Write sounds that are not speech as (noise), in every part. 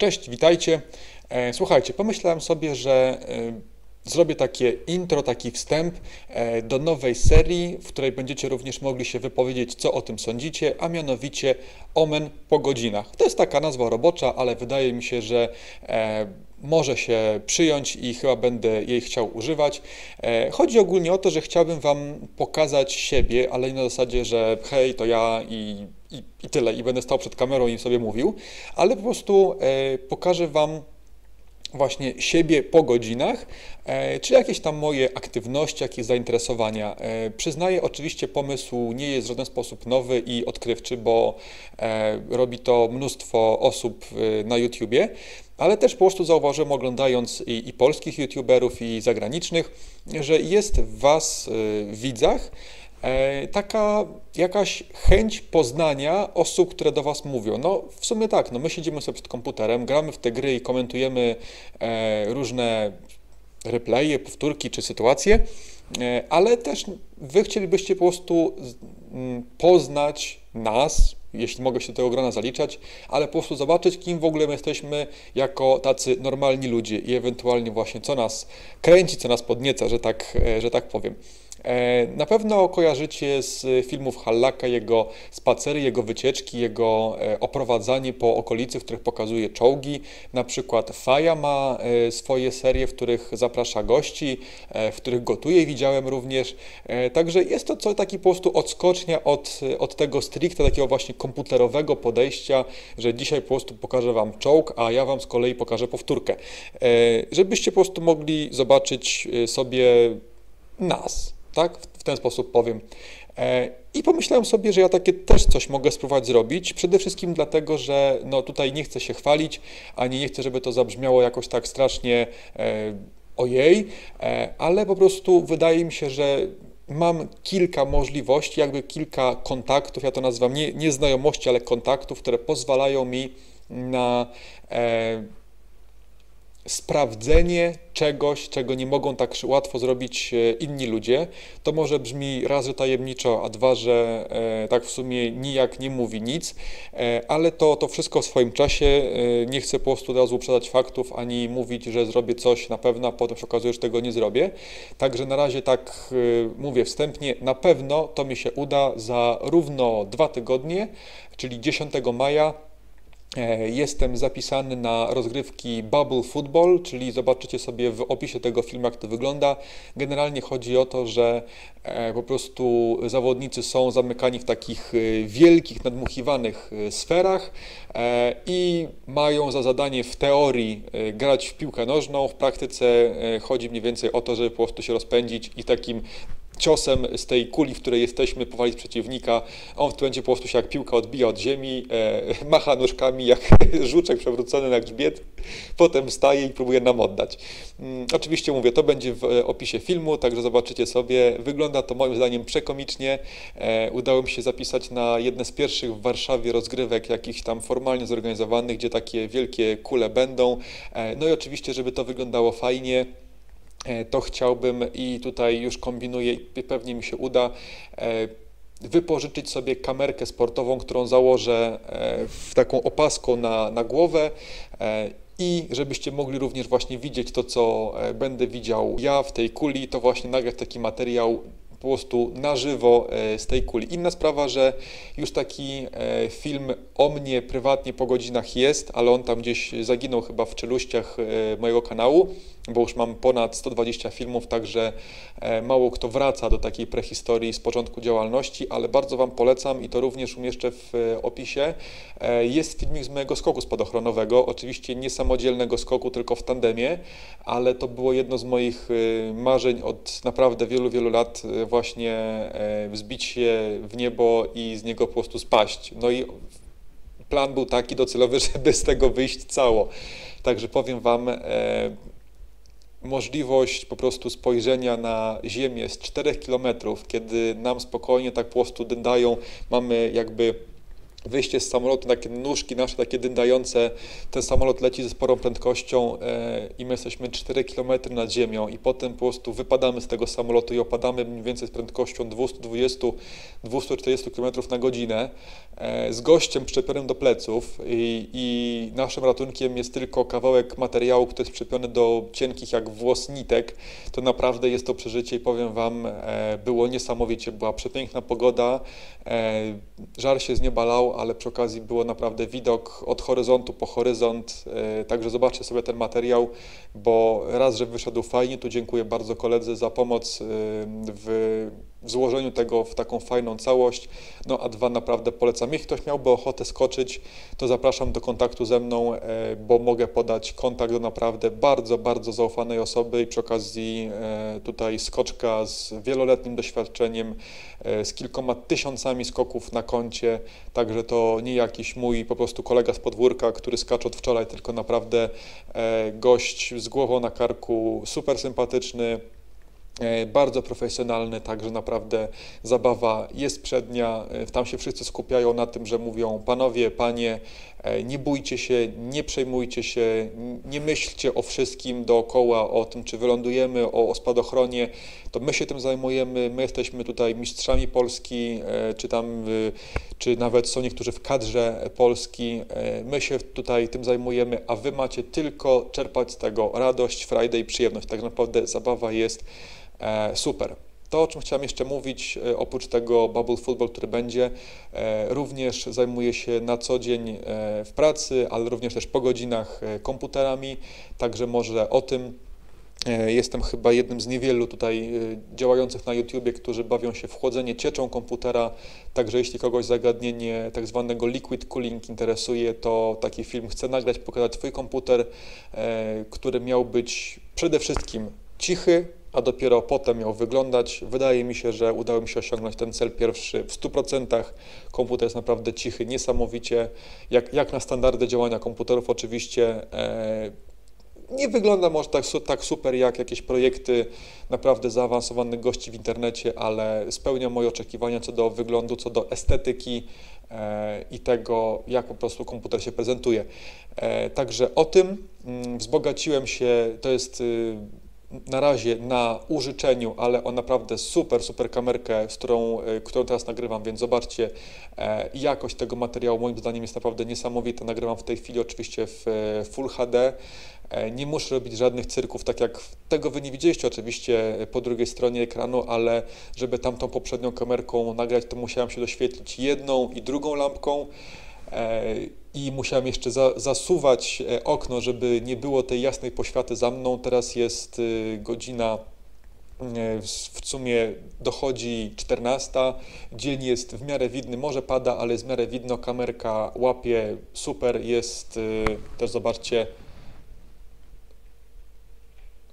Cześć, witajcie. E, słuchajcie, pomyślałem sobie, że e, zrobię takie intro, taki wstęp e, do nowej serii, w której będziecie również mogli się wypowiedzieć, co o tym sądzicie, a mianowicie Omen po godzinach. To jest taka nazwa robocza, ale wydaje mi się, że może się przyjąć i chyba będę jej chciał używać. Chodzi ogólnie o to, że chciałbym Wam pokazać siebie, ale nie na zasadzie, że hej, to ja i i, i tyle, i będę stał przed kamerą i sobie mówił, ale po prostu e, pokażę Wam właśnie siebie po godzinach, e, czy jakieś tam moje aktywności, jakieś zainteresowania. E, przyznaję, oczywiście pomysł nie jest w żaden sposób nowy i odkrywczy, bo e, robi to mnóstwo osób na YouTubie, ale też po prostu zauważyłem oglądając i, i polskich YouTuberów i zagranicznych, że jest w Was w widzach, taka jakaś chęć poznania osób, które do Was mówią. No w sumie tak, no my siedzimy sobie przed komputerem, gramy w te gry i komentujemy e, różne replaye, powtórki czy sytuacje, e, ale też Wy chcielibyście po prostu m, poznać nas, jeśli mogę się do tego grona zaliczać, ale po prostu zobaczyć, kim w ogóle my jesteśmy jako tacy normalni ludzie i ewentualnie właśnie co nas kręci, co nas podnieca, że tak, e, że tak powiem. E, na pewno kojarzycie z filmów Hallaka jego spacery, jego wycieczki, jego e, oprowadzanie po okolicy, w których pokazuje czołgi. Na przykład Faja ma e, swoje serie, w których zaprasza gości, w których gotuje, widziałem również. Także jest to co taki po prostu odskocznia od, od tego stricte takiego właśnie komputerowego podejścia, że dzisiaj po prostu pokażę Wam czołg, a ja Wam z kolei pokażę powtórkę. Żebyście po prostu mogli zobaczyć sobie nas, tak? W ten sposób powiem. E, I pomyślałem sobie, że ja takie też coś mogę spróbować zrobić. Przede wszystkim dlatego, że no tutaj nie chcę się chwalić, ani nie chcę, żeby to zabrzmiało jakoś tak strasznie e, ojej, e, ale po prostu wydaje mi się, że mam kilka możliwości, jakby kilka kontaktów, ja to nazywam nie, nie znajomości, ale kontaktów, które pozwalają mi na sprawdzenie czegoś, czego nie mogą tak łatwo zrobić e, inni ludzie, to może brzmi raz, że tajemniczo, a dwa, że e, tak w sumie nijak nie mówi nic, e, ale to, to wszystko w swoim czasie. Nie chcę po prostu od razu uprzedzać faktów, ani mówić, że zrobię coś na pewno, a potem się okazuje, że tego nie zrobię. Także na razie tak mówię wstępnie, na pewno to mi się uda za równo dwa tygodnie, czyli 10 maja jestem zapisany na rozgrywki Bubble Football, czyli zobaczycie sobie w opisie tego filmu, jak to wygląda. Generalnie chodzi o to, że e, po prostu zawodnicy są zamykani w takich e, wielkich, nadmuchiwanych sferach i mają za zadanie w teorii grać w piłkę nożną. W praktyce chodzi mniej więcej o to, żeby po prostu się rozpędzić i takim ciosem z tej kuli, w której jesteśmy, powalić przeciwnika. On w tym momencie po prostu się jak piłka odbija od ziemi, e, (laughs) macha nóżkami jak (laughs) żuczek przewrócony na grzbiet, potem staje i próbuje nam oddać. Mm, oczywiście mówię, to będzie w e, opisie filmu, także zobaczycie sobie. Wygląda to moim zdaniem przekomicznie. E, udało mi się zapisać na jedne z pierwszych w Warszawie rozgrywek jakichś tam formalnie zorganizowanych, gdzie takie wielkie kule będą. E, no i oczywiście, żeby to wyglądało fajnie, to chciałbym i tutaj już kombinuję pewnie mi się uda e, wypożyczyć sobie kamerkę sportową, którą założę e, w taką opaską na, na głowę i żebyście mogli również właśnie widzieć to, co będę widział ja w tej kuli, to właśnie nagrać taki materiał po prostu na żywo z tej kuli. Inna sprawa, że już taki film o mnie prywatnie po godzinach jest, ale on tam gdzieś zaginął chyba w czeluściach mojego kanału bo już mam ponad 120 filmów, także e, mało kto wraca do takiej prehistorii z początku działalności, ale bardzo Wam polecam i to również umieszczę w e, opisie. E, jest filmik z mojego skoku spadochronowego, oczywiście nie samodzielnego skoku, tylko w tandemie, ale to było jedno z moich marzeń od naprawdę wielu, wielu lat właśnie wzbić się w niebo i z niego po prostu spaść. No i plan był taki docelowy, (laughs) żeby z tego wyjść cało. Także powiem Wam, możliwość po prostu spojrzenia na Ziemię z 4 km, kiedy nam spokojnie tak po prostu dają, mamy jakby wyjście z samolotu, takie nóżki nasze, takie dyndające, ten samolot leci ze sporą prędkością e, i my jesteśmy 4 km nad ziemią i potem po prostu wypadamy z tego samolotu i opadamy mniej więcej z prędkością 220-240 km na godzinę e, z gościem przyczepionym do pleców i, i, naszym ratunkiem jest tylko kawałek materiału, który jest przyczepiony do cienkich jak włos nitek, to naprawdę jest to przeżycie i powiem Wam, e, było niesamowicie, była przepiękna pogoda, żar się z nieba lał, ale przy okazji było naprawdę widok od horyzontu po horyzont, e, także zobaczcie sobie ten materiał, bo raz, że wyszedł fajnie, tu dziękuję bardzo koledze za pomoc e, w w złożeniu tego w taką fajną całość. No a dwa naprawdę polecam. Jeśli ktoś miałby ochotę skoczyć, to zapraszam do kontaktu ze mną, e, bo mogę podać kontakt do naprawdę bardzo, bardzo zaufanej osoby i przy okazji e, tutaj skoczka z wieloletnim doświadczeniem, e, z kilkoma tysiącami skoków na koncie, także to nie jakiś mój po prostu kolega z podwórka, który skacze od wczoraj, tylko naprawdę gość z głową na karku, super sympatyczny, bardzo profesjonalny, także naprawdę zabawa jest przednia. E, tam się wszyscy skupiają na tym, że mówią panowie, panie, e, nie bójcie się, nie przejmujcie się, nie myślcie o wszystkim dookoła, o tym, czy wylądujemy, o, o spadochronie. To my się tym zajmujemy, my jesteśmy tutaj mistrzami Polski, czy tam, czy nawet są niektórzy w kadrze Polski. My się tutaj tym zajmujemy, a wy macie tylko czerpać z tego radość, frajdę i przyjemność. Tak naprawdę zabawa jest E, super. To, o czym chciałem jeszcze mówić, e, oprócz tego bubble football, który będzie, e, również zajmuję się na co dzień w pracy, ale również też po godzinach komputerami, także może o tym. Jestem chyba jednym z niewielu tutaj działających na YouTubie, którzy bawią się w chłodzenie cieczą komputera, także jeśli kogoś zagadnienie tak zwanego liquid cooling interesuje, to taki film chcę nagrać, pokazać swój komputer, który miał być przede wszystkim cichy, a dopiero potem miał wyglądać. Wydaje mi się, że udało mi się osiągnąć ten cel pierwszy w 100%. Komputer jest naprawdę cichy, niesamowicie, jak, jak na standardy działania komputerów oczywiście. E, nie wygląda może tak, tak super jak jakieś projekty naprawdę zaawansowanych gości w internecie, ale spełnia moje oczekiwania co do wyglądu, co do estetyki e, i tego, jak po prostu komputer się prezentuje. E, także o tym mm, wzbogaciłem się, to jest y, na razie na użyczeniu, ale o naprawdę super, super kamerkę, z którą, e, którą teraz nagrywam, więc zobaczcie, e, jakość tego materiału moim zdaniem jest naprawdę niesamowita. Nagrywam w tej chwili oczywiście w e, Full HD. Nie muszę robić żadnych cyrków, tak jak tego wy nie widzieliście oczywiście po drugiej stronie ekranu, ale żeby tamtą poprzednią kamerką nagrać, to musiałem się doświetlić jedną i drugą lampką i musiałem jeszcze za, zasuwać e, okno, żeby nie było tej jasnej poświaty za mną. Teraz jest y, godzina e, w sumie dochodzi 14, dzień jest w miarę widny, może pada, ale jest w miarę widno, kamerka łapie, super, jest też zobaczcie.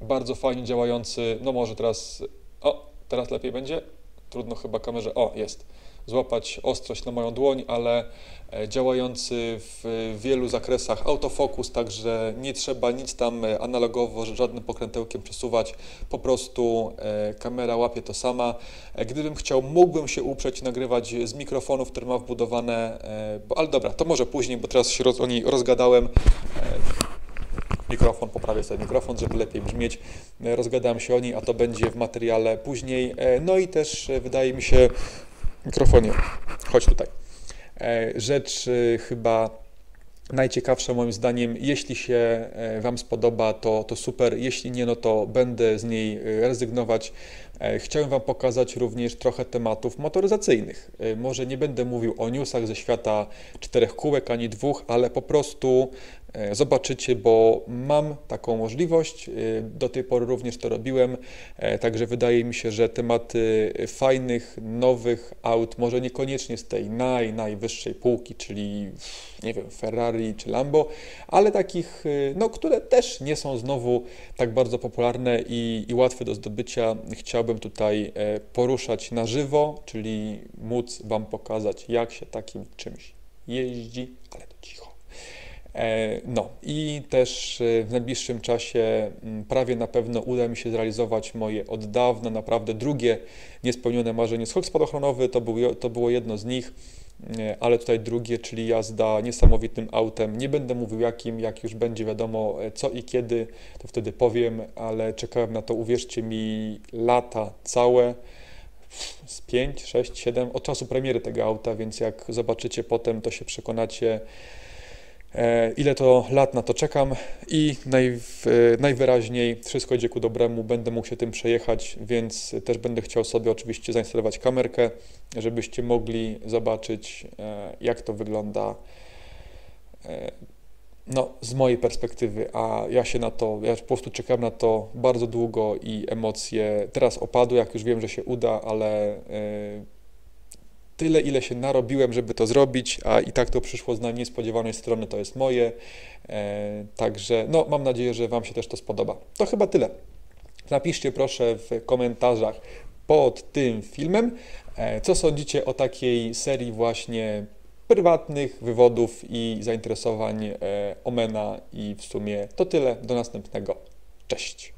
Bardzo fajnie działający, no może teraz, o, teraz lepiej będzie, trudno chyba kamerze, o, jest. Złapać ostrość na moją dłoń, ale e, działający w wielu zakresach autofokus, także nie trzeba nic tam e, analogowo, żadnym pokrętełkiem przesuwać, po prostu e, kamera łapie to sama. Gdybym chciał, mógłbym się uprzeć nagrywać z mikrofonu, który ma wbudowane, bo, ale dobra, to może później, bo teraz się roz, o niej rozgadałem mikrofon, poprawię sobie mikrofon, żeby lepiej brzmieć. Rozgadałem się o niej, a to będzie w materiale później. No i też wydaje mi się, mikrofonie. Chodź tutaj. E, rzecz e, chyba najciekawsza moim zdaniem. Jeśli się e, Wam spodoba, to, to super. Jeśli nie, no to będę z niej rezygnować. Chciałem Wam pokazać również trochę tematów motoryzacyjnych. Może nie będę mówił o newsach ze świata czterech kółek ani dwóch, ale po prostu E, zobaczycie, bo mam taką możliwość. E, do tej pory również to robiłem, e, także wydaje mi się, że tematy fajnych, nowych aut, może niekoniecznie z tej naj, najwyższej półki, czyli nie wiem, Ferrari czy Lambo, ale takich, no, które też nie są znowu tak bardzo popularne i, i łatwe do zdobycia, chciałbym tutaj poruszać na żywo, czyli móc Wam pokazać, jak się takim czymś jeździ, ale to cicho. E, No i też e, w najbliższym czasie m, prawie na pewno uda mi się zrealizować moje od dawna naprawdę drugie niespełnione marzenie. Skok spadochronowy to, był, to było jedno z nich, e, ale tutaj drugie, czyli jazda niesamowitym autem. Nie będę mówił jakim, jak już będzie wiadomo co i kiedy, to wtedy powiem, ale czekałem na to, uwierzcie mi, lata całe z 5, 6, 7 od czasu premiery tego auta, więc jak zobaczycie potem, to się przekonacie, ile to lat na to czekam i naj, e, najwyraźniej wszystko idzie ku dobremu, będę mógł się tym przejechać, więc też będę chciał sobie oczywiście zainstalować kamerkę, żebyście mogli zobaczyć, e, jak to wygląda. e, No, z mojej perspektywy, a ja się na to, ja po prostu czekam na to bardzo długo i emocje teraz opadły, jak już wiem, że się uda, ale e, tyle, ile się narobiłem, żeby to zrobić, a i tak to przyszło z niespodziewanej strony, to jest moje. E, Także, no, mam nadzieję, że Wam się też to spodoba. To chyba tyle. Napiszcie proszę w komentarzach pod tym filmem, e, co sądzicie o takiej serii właśnie prywatnych wywodów i zainteresowań e, Omena i w sumie to tyle. Do następnego. Cześć.